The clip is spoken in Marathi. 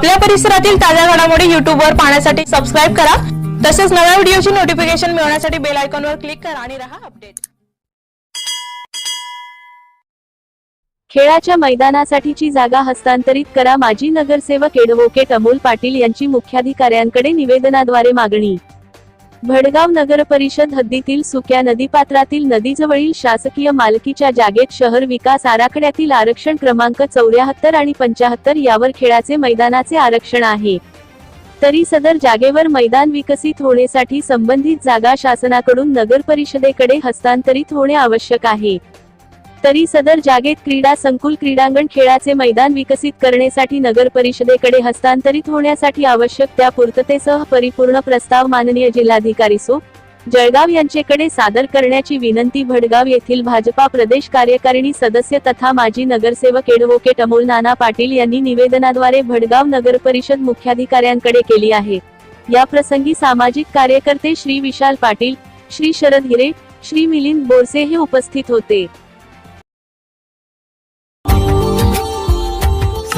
आपल्या परिसरातील ताज्या घडामोडी युट्यूबवर पाहण्यासाठी सबस्क्राईब करा. तसेच नव्या व्हिडिओची नोटिफिकेशन मिळवण्यासाठी बेल आयकॉनवर क्लिक करा आणि रहा अपडेट खेळाच्या मैदानासाठीची जागा हस्तांतरित करा. माजी नगरसेवक एडव्होकेट अमोल पाटील यांची मुख्याधिकाऱ्यांकडे निवेदनाद्वारे मागणी. भडगाव नगर परिषद हद्दीतील सुक्या नदीपात्रातील नदीजवळील शासकीय मालकीच्या जागेत शहर विकास आराखड्यातील आरक्षण क्रमांक चौऱ्याहत्तर आणि पंचाहत्तर यावर खेळाचे मैदानाचे आरक्षण आहे. तरी सदर जागेवर मैदान विकसित होण्यासाठी संबंधित जागा शासनाकडून नगर परिषदेकडे हस्तांतरित होणे आवश्यक आहे. तरी सदर जागेत क्रीडा संकुल क्रीडांगण खेळाचे मैदान विकसित करण्यासाठी नगर परिषदेकडे हस्तांतरित होण्यासाठी आवश्यक त्या पूर्ततेसह परिपूर्ण प्रस्ताव माननीय जिल्हाधिकारी सो. जळगाव यांचेकडे सादर करण्याची विनंती भडगाव येथील भाजपा प्रदेश कार्यकारिणी सदस्य तथा माजी नगरसेवक एडव्होकेट अमोल नाना पाटील यांनी निवेदनाद्वारे भडगाव नगर परिषद मुख्याधिकाऱ्यांकडे केली आहे. या प्रसंगी सामाजिक कार्यकर्ते श्री विशाल पाटील श्री शरद हिरे श्री मिलिंद बोरसे हे उपस्थित होते.